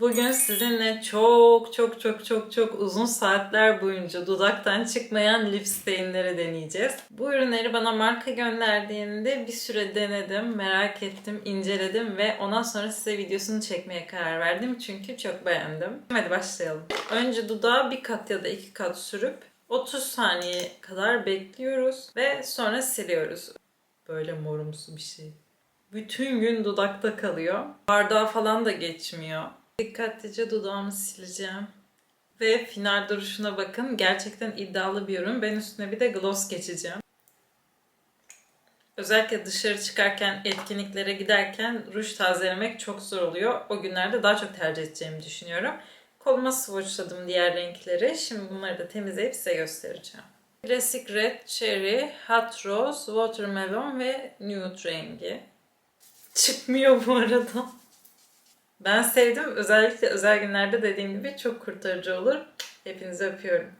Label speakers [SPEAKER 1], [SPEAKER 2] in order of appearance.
[SPEAKER 1] Bugün sizinle çok çok çok çok çok uzun saatler boyunca dudaktan çıkmayan lip stainleri deneyeceğiz. Bu ürünleri bana marka gönderdiğinde bir süre denedim, merak ettim, inceledim ve ondan sonra size videosunu çekmeye karar verdim çünkü çok beğendim. Hadi başlayalım. Önce dudağa bir kat ya da iki kat sürüp 30 saniye kadar bekliyoruz ve sonra siliyoruz. Böyle morumsu bir şey. Bütün gün dudakta kalıyor. Bardağa falan da geçmiyor. Dikkatlice dudağımı sileceğim. Ve final duruşuna bakın. Gerçekten iddialı bir ürün. Ben üstüne bir de gloss geçeceğim. Özellikle dışarı çıkarken, etkinliklere giderken ruj tazelemek çok zor oluyor. O günlerde daha çok tercih edeceğimi düşünüyorum. Koluma swatchladım diğer renkleri. Şimdi bunları da temizleyip size göstereceğim. Klasik Red Cherry, Hot Rose, Watermelon ve Nude rengi. Çıkmıyor bu arada. Ben sevdim. Özellikle özel günlerde dediğim gibi çok kurtarıcı olur. Hepinizi öpüyorum.